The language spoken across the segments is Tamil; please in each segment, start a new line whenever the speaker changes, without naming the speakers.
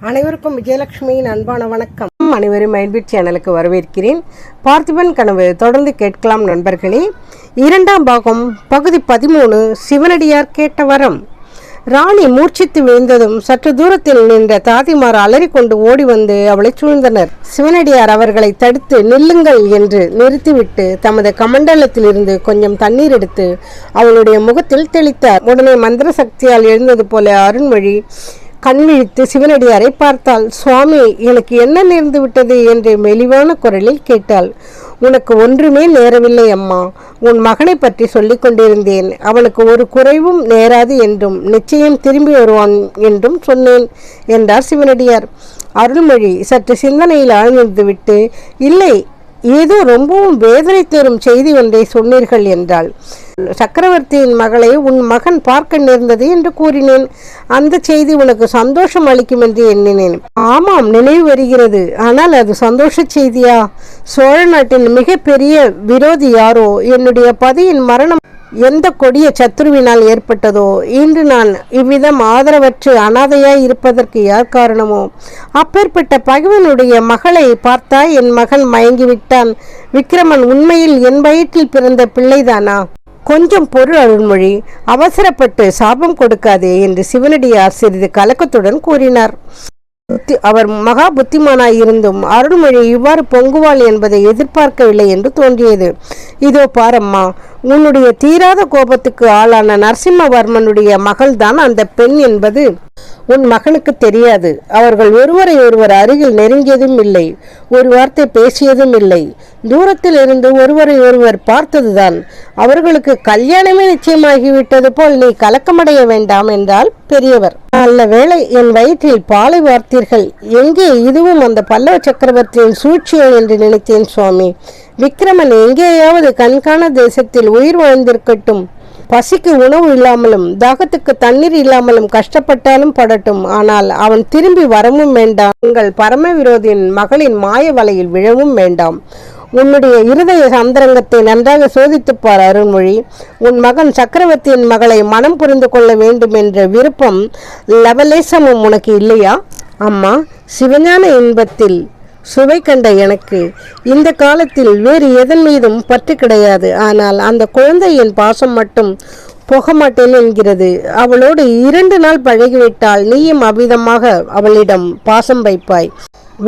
அனைவருக்கும் விஜயலட்சுமியின் அன்பான வணக்கம். அனைவரும் மைண்ட்பிட் சேனலுக்கு வரவேற்கிறேன். பார்த்திபன் கனவு தொடர்ந்து கேட்கலாம் நண்பர்களே. இரண்டாம் பாகம் பகுதி பதிமூணு சிவனடியார் கேட்ட வரம். ராணி மூர்ச்சித்து விழுந்ததும் சற்று தூரத்தில் நின்ற தாதிமார் அலறிக்கொண்டு ஓடி வந்து அவளை சூழ்ந்தனர். சிவனடியார் அவர்களை தடுத்து நில்லுங்கள் என்று நிறுத்திவிட்டு தமது கமண்டலத்திலிருந்து கொஞ்சம் தண்ணீர் எடுத்து அவளுடைய முகத்தில் தெளித்தார். உடனே மந்திர சக்தியால் எழுந்தது போல அருண்மொழி கண் விழித்து சிவனடியாரை பார்த்தாள். சுவாமி எனக்கு என்ன நேர்ந்து விட்டது என்று மெலிவான குரலில் கேட்டாள். உனக்கு ஒன்றுமே நேரவில்லை அம்மா. உன் மகனை பற்றி சொல்லிக் கொண்டிருந்தேன். அவனுக்கு ஒரு குறைவும் நேராது என்றும் நிச்சயம் திரும்பி வருவான் என்றும் சொன்னேன் என்றார் சிவனடியார். அருள்மொழி சற்று சிந்தனையில் ஆழ்ந்துவிட்டு இல்லை ஏதோ ரொம்பவும் வேதனை தரும் செய்தி ஒன்றை சொன்னீர்கள் என்றாள். சக்கரவர்த்தியின் மகளை உன் மகன் பார்க்க நேர்ந்தது என்று கூறினேன். அந்த செய்தி உனக்கு சந்தோஷம் அளிக்கும் என்று எண்ணினேன். ஆமாம் நினைவு வருகிறது. ஆனால் அது சந்தோஷ செய்தியா? சோழ நாட்டின் மிகப்பெரிய விரோதி யாரோ? என்னுடைய பதியின் மரணம் எந்த கொடிய சத்துருவினால் ஏற்பட்டதோ இன்று நான் இவ்விதம் ஆதரவற்று அனாதையாய் இருப்பதற்கு யார் காரணமோ? அப்பேற்பட்ட பகைவனுடைய மகளை பார்த்தா என் மகன் மயங்கிவிட்டான். விக்ரமன் உண்மையில் என் வயிற்றில் பிறந்த பிள்ளைதானா? கொஞ்சம் பொருள் அருள்மொழி. அவசரப்பட்டு சாபம் கொடுக்காதே என்று சிவனடியார் சிறிது கலக்கத்துடன் கூறினார். அவர் மகா புத்திமானாய் இருந்தும் அருள்மொழி இவ்வாறு பொங்குவாள் என்பதை எதிர்பார்க்கவில்லை என்று தோன்றியது. இதோ பாரம்மா உன்னுடைய தீராத கோபத்துக்கு ஆளான நரசிம்மவர்மனுடைய மகள்தான் அந்த பெண் என்பது. உன் மகனுக்கு தெரியாது. அவர்கள் ஒருவரை ஒருவர் அருகில் நெருங்கியதும் இல்லை ஒரு வார்த்தை பேசியதும் இல்லை. தூரத்தில் இருந்து ஒருவரை ஒருவர் பார்த்ததுதான். அவர்களுக்கு கல்யாணமே நிச்சயமாகிவிட்டது போல் நீ கலக்கமடைய வேண்டாம் என்றால் பெரியவர். நல்ல வேளை என் வயிற்றில் பாலை வார்த்தீர்கள். எங்கே இதுவும் அந்த பல்லவ சக்கரவர்த்தியின் சூழ்ச்சியோ என்று நினைத்தேன் சுவாமி. விக்ரமன் எங்கேயாவது கண்காண தேசத்தில் உயிர் வாழ்ந்திருக்கட்டும். பசிக்கு உணவு இல்லாமலும் தாகத்துக்கு தண்ணீர் இல்லாமலும் கஷ்டப்பட்டாலும் படட்டும். ஆனால் அவன் திரும்பி வரவும் வேண்டாம். உங்கள் பரம விரோதியின் மகளின் மாய வலையில் விழவும் வேண்டாம். உன்னுடைய இருதய சந்தரங்கத்தை நன்றாக சோதித்துப் பார் அருண்மொழி உன் மகன் சக்கரவர்த்தியின் மகளை மனம் புரிந்து கொள்ள வேண்டும் என்ற விருப்பம் லவலேசமும் உனக்கு இல்லையா? அம்மா சிவஞான இன்பத்தில் சுவை கண்ட எனக்கு. இந்த காலத்தில் வேறு எதன் மீதும் பற்று கிடையாது. ஆனால் அந்த குழந்தையின் பாசம் மட்டும் போக மாட்டேன் என்கிறது. அவளோடு இரண்டு நாள் பழகிவிட்டால் நீயும் அவ்விதமாக அவளிடம் பாசம் வைப்பாய்.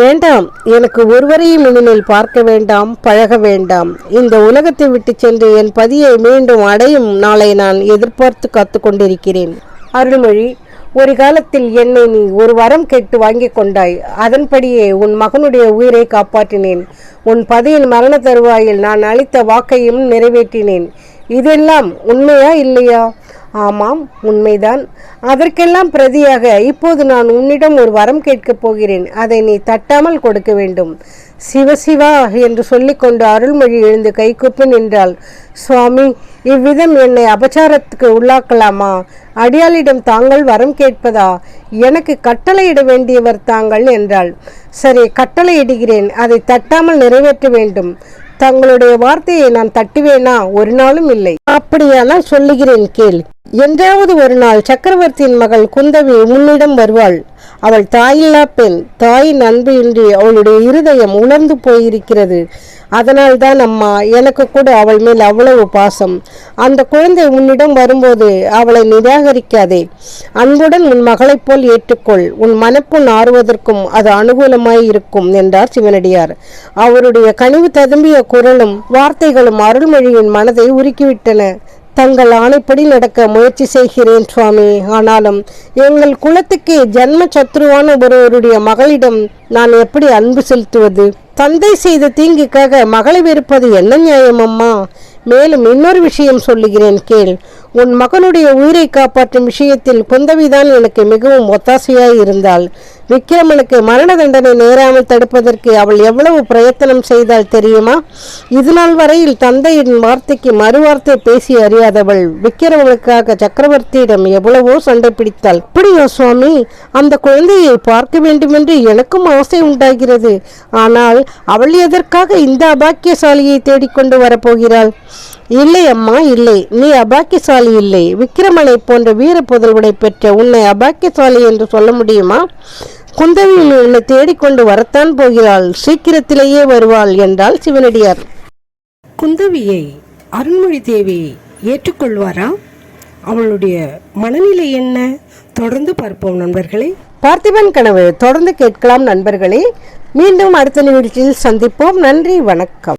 வேண்டாம் எனக்கு ஒருவரையும் இனிமேல் பார்க்க வேண்டாம் பழக வேண்டாம். இந்த உலகத்தை விட்டு சென்று என் பதியை மீண்டும் அடையும் நாளை நான் எதிர்பார்த்து காத்து கொண்டிருக்கிறேன். அருள்மொழி. ஒரு காலத்தில் என்னை நீ ஒரு வரம் கேட்டு வாங்கி கொண்டாய். அதன்படியே உன் மகனுடைய உயிரை காப்பாற்றினேன். உன் பதியின் மரண தருவாயில் நான் அளித்த வாக்கையும் நிறைவேற்றினேன். இதெல்லாம் உண்மையா இல்லையா? ஆமாம் உண்மைதான். அதற்கெல்லாம் பிரதியாக இப்போது நான் உன்னிடம் ஒரு வரம் கேட்கப் போகிறேன். அதை நீ தட்டாமல் கொடுக்க வேண்டும். சிவசிவா என்று சொல்லிக்கொண்டு அருள்மொழி எழுந்து கைகூப்பி நின்றாள். சுவாமி இவ்விதம் என்னை அபச்சாரத்துக்கு உள்ளாக்கலாமா? அடியாளிடம் தாங்கள் வரம் கேட்பதா? எனக்கு கட்டளையிட வேண்டியவர் தாங்கள் என்றாள். சரி கட்டளையிடுகிறேன். அதை தட்டாமல் நிறைவேற்ற வேண்டும். தங்களுடைய வார்த்தையை நான் தட்டுவேனா? ஒரு நாளும் இல்லை. அப்படியானால் சொல்லுகிறேன் கேள். என்றாவது ஒரு நாள் சக்கரவர்த்தியின் மகள் குந்தவி உன்னிடம் வருவாள். அவள் தாயில்லா பெண். தாயின் அன்பு இன்றி அவளுடைய இருதயம் உணர்ந்து போயிருக்கிறது. அதனால்தான் அம்மா எனக்கு கூட அவள் மேல் அவ்வளவு பாசம். அந்த குழந்தை உன்னிடம் வரும்போது அவளை நிராகரிக்காதே. அன்புடன் உன் மகளைப் போல் ஏற்றுக்கொள். உன் மனப்புண் ஆறுவதற்கும் அது அனுகூலமாய் இருக்கும் என்றார் சிவனடியார். அவருடைய கனிவு ததும்பிய குரலும் வார்த்தைகளும் அருள்மொழியின் மனதை உருக்கிவிட்டன. தங்கள் ஆணைப்படி நடக்க முயற்சி செய்கிறேன் சுவாமி. ஆனாலும் எங்கள் குலத்துக்கு ஜன்ம சத்ருவான ஒருவருடைய மகளிடம் நான் எப்படி அன்பு செலுத்துவது? தந்தை செய்த தீங்குக்காக மகளை வெறுப்பது என்ன நியாயம் அம்மா மேலும் இன்னொரு விஷயம் சொல்லுகிறேன் கேள். உன் மகனுடைய உயிரை காப்பாற்றும் விஷயத்தில் குந்தவிதான் எனக்கு மிகவும் ஒத்தாசையாய் இருந்தாள். விக்ரமனுக்கு மரண தண்டனை நேராமல் தடுப்பதற்கு அவள் எவ்வளவு பிரயத்தனம் செய்தால் தெரியுமா? இதுநாள் வரையில் தந்தையின் வார்த்தைக்கு மறுவார்த்தை பேசி அறியாதவள் விக்ரமனுக்காக சக்கரவர்த்தியிடம் எவ்வளவோ சண்டை பிடித்தாள். அப்படியா சுவாமி? அந்த குழந்தையை பார்க்க வேண்டுமென்று எனக்கும் ஆசை உண்டாகிறது. ஆனால் அவள் எதற்காக இந்த அபாக்கியசாலியை தேடிக்கொண்டு வரப்போகிறாள்? இல்லை அம்மா இல்லை. நீ அபாக்கியசாலி இல்லை. விக்ரமனை போன்ற வீர புதல்வனை பெற்ற உன்னை அபாக்கியசாலி என்று சொல்ல முடியுமா? குந்தவியும் உன்னை தேடிக்கொண்டு வரத்தான் போகிறாள். சீக்கிரத்திலேயே வருவாள் என்றாள் சிவனடியார். குந்தவியை அருண்மொழி தேவி ஏற்றுக்கொள்வாரா? அவளுடைய மனநிலை என்ன? தொடர்ந்து பார்ப்போம் நண்பர்களே. பார்த்திபன் கனவு தொடர்ந்து கேட்கலாம் நண்பர்களே. மீண்டும் அடுத்த நிகழ்ச்சியில் சந்திப்போம். நன்றி வணக்கம்.